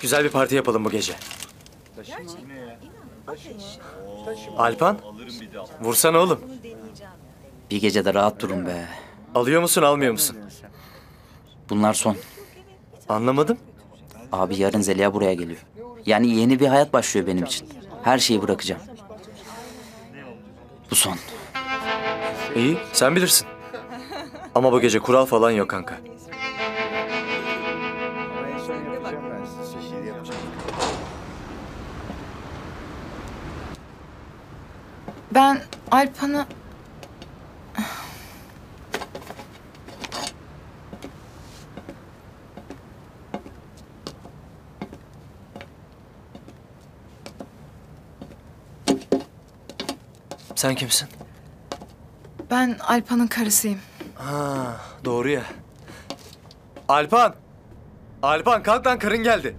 Güzel bir parti yapalım bu gece. Alpan, vursana oğlum. Bir gecede rahat durun be. Alıyor musun, almıyor musun? Bunlar son. Anlamadım. Abi yarın Zeliha buraya geliyor. Yani yeni bir hayat başlıyor benim için. Her şeyi bırakacağım. Bu son. İyi, sen bilirsin. Ama bu gece kural falan yok kanka. Ben Alpan'ı... Sen kimsin? Ben Alpan'ın karısıyım. Ha, doğru ya. Alpan! Alpan kalk lan karın geldi.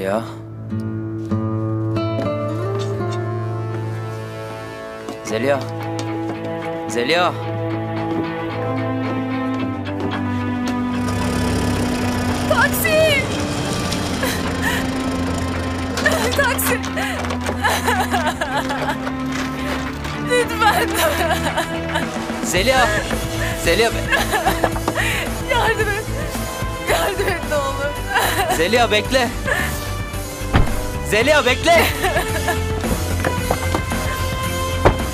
Zeliha. Zeliha. Zeliha. Taksi! Taksi! Lütfen Zeliha. Zeliha. yardım et. Yardım et ne olur. Zeliha bekle. Zeliha bekle.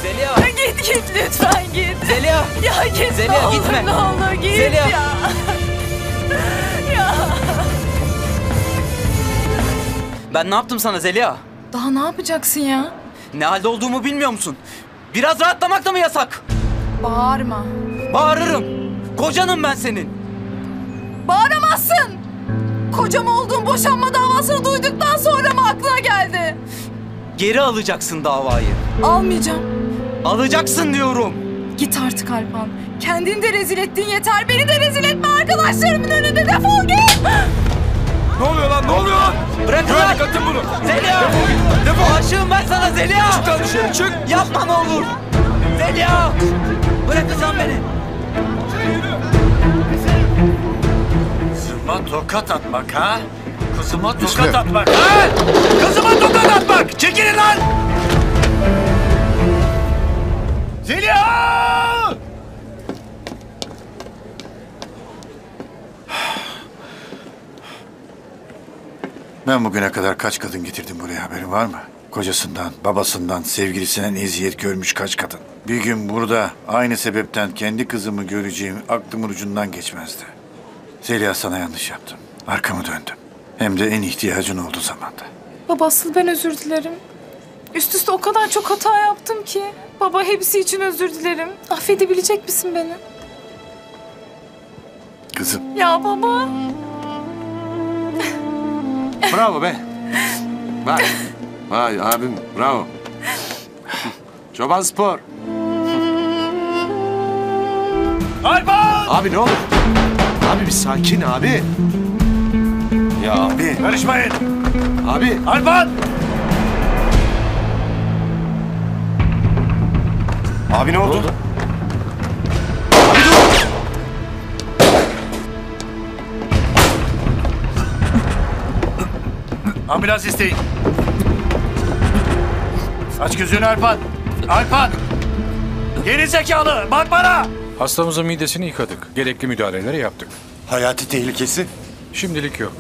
Zeliha. Git git lütfen git. Zeliha. Ya git Zeliha, ne olur gitme. ne olur git Zeliha. ya. ya. Ben ne yaptım sana Zeliha? Daha ne yapacaksın ya? Ne halde olduğumu bilmiyor musun? Biraz rahatlamak da mı yasak? Bağırma. Bağırırım. Kocanım ben senin. Bağıramazsın. Kocam olduğun boşanma Geri alacaksın davayı. Almayacağım. Alacaksın diyorum. Git artık Alpan. Kendini de rezil ettin yeter. Beni de rezil etme arkadaşlarımın önünde. Defol git. Ne oluyor lan ne oluyor lan? Bırakın Güvenlik lan. atın bunu. Zeliha. Defol. Aşığım ben sana Zeliha. Çık lan dışarı çık. Yapma ne olur. Zeliha. Bırakacağım beni. Kızıma tokat atmak ha? Kızıma tokat atmak ha? Kızıma tokat atmak! Çekilin lan! Zeliha! Ben bugüne kadar kaç kadın getirdim buraya haberin var mı? Kocasından, babasından, sevgilisinden eziyet görmüş kaç kadın. Bir gün burada aynı sebepten kendi kızımı göreceğim aklımın ucundan geçmezdi. Zeliha sana yanlış yaptım. Arkamı döndüm. Hem de en ihtiyacın olduğu zamanda. Baba asıl ben özür dilerim. Üst üste o kadar çok hata yaptım ki. Baba hepsi için özür dilerim. Affedebilecek misin beni? Kızım, Ya baba. Bravo be. Vay. Vay abim bravo. Çoban spor. Alpan! Abi ne olur? Abi bir sakin abi. Ya abi. Karışmayın! Abi. Alpan! Abi ne oldu? Ambulans isteyin. Aç gözünü Alpan. Alpan! Geri zekalı! Bak bana! Hastamızın midesini yıkadık. Gerekli müdahaleleri yaptık. hayati tehlikesi. Şimdilik yok.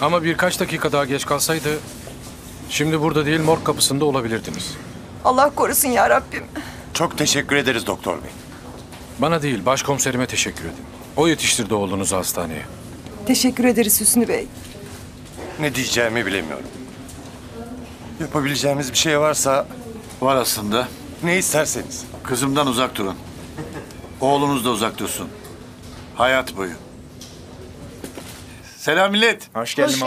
Ama birkaç dakika daha geç kalsaydı... ...şimdi burada değil morg kapısında olabilirdiniz. Allah korusun ya Rabbim. Çok teşekkür ederiz doktor bey. Bana değil başkomiserime teşekkür edin. O yetiştirdi oğlunuzu hastaneye. Teşekkür ederiz Hüsnü Bey. Ne diyeceğimi bilemiyorum. Yapabileceğimiz bir şey varsa Var aslında. ne isterseniz. Kızımdan uzak durun. Oğlunuz da uzak dursun. Hayat boyu. Selam millet. Hoş geldin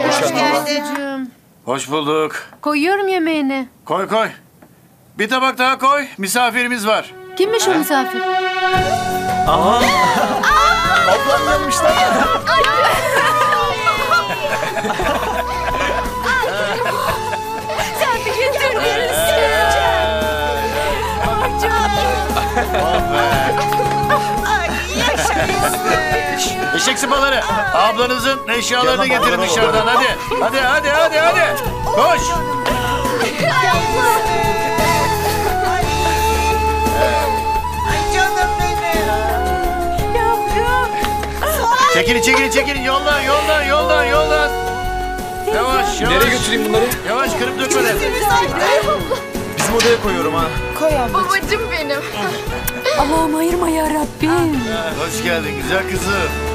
Dedeciğim. Hoş bulduk. Koyuyorum yemeğini. Koy koy. Bir tabak daha koy. Misafirimiz var. Kimmiş o misafir? Sen bir götür. Ay canım. Be. Eşek sıpaları. Ablanızın eşyalarını getirin dışarıdan hadi. Hadi hadi hadi hadi. Koş. Çekilin çekilin çekilin yoldan yoldan yoldan yoldan. Yavaş yavaş. Nereye götüreyim bunları? Yavaş kırıp dökmeden. Bizim odaya koyuyorum ha. Babacım benim. Allah'ım ayırma ya Rabbim. Hoş geldin güzel kızım.